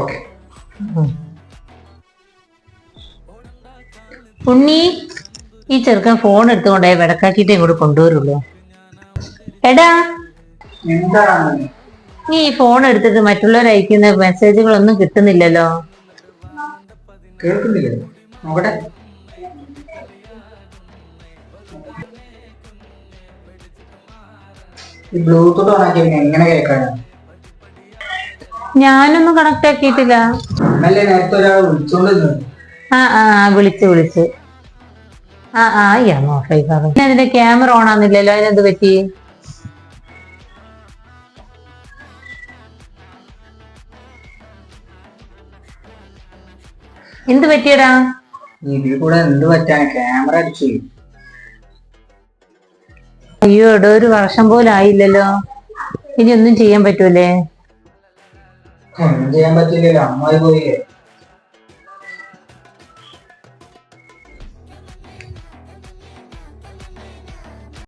Okay ഉണ്ണി ഈ ചെറുക്കൻ phone എടുത്തുകൊണ്ടേ വിടക്കാക്കിട്ട് ഇങ്ങോട്ട് കൊണ്ടുവരുള്ളൂ. എടാ നീ ഈ ഫോൺ എടുത്തിട്ട് മറ്റുള്ളവർ അയക്കുന്ന മെസ്സേജുകളൊന്നും കിട്ടുന്നില്ലല്ലോ. കേൾക്കുന്നില്ലേ? നോക്കട്ടെ ബ്ലൂടൂത്ത് ഓൺ ആക്കി എങ്ങനെ കേൾക്കാണ് ഞാനൊന്നും കണക്ട് ആക്കിയിട്ടില്ല. അല്ലേ നേരത്തെ ഒരാൾ വിളിച്ചോണ്ടിരുന്നു. ആ ആ വിളിച്ചു വിളിച്ച്. ആ ആ യാ ഓഫായി പറഞ്ഞു അതിന്റെ ക്യാമറ ഓൺ ആകുന്നില്ലല്ലോ അതിനെന്ത് പറ്റി? എന്ത് പറ്റിയടാ? ഇതിൽ കൂടെ എന്ത് പറ്റാണ് ക്യാമറ അടിച്ചു. അയ്യോ എടോ ഒരു വർഷം പോലും ആയില്ലല്ലോ. ഇനി ഒന്നും ചെയ്യാൻ പറ്റൂലേ? ഒന്നും ചെയ്യാൻ പറ്റില്ലല്ലോ. അമ്മായി പോയില്ലേ?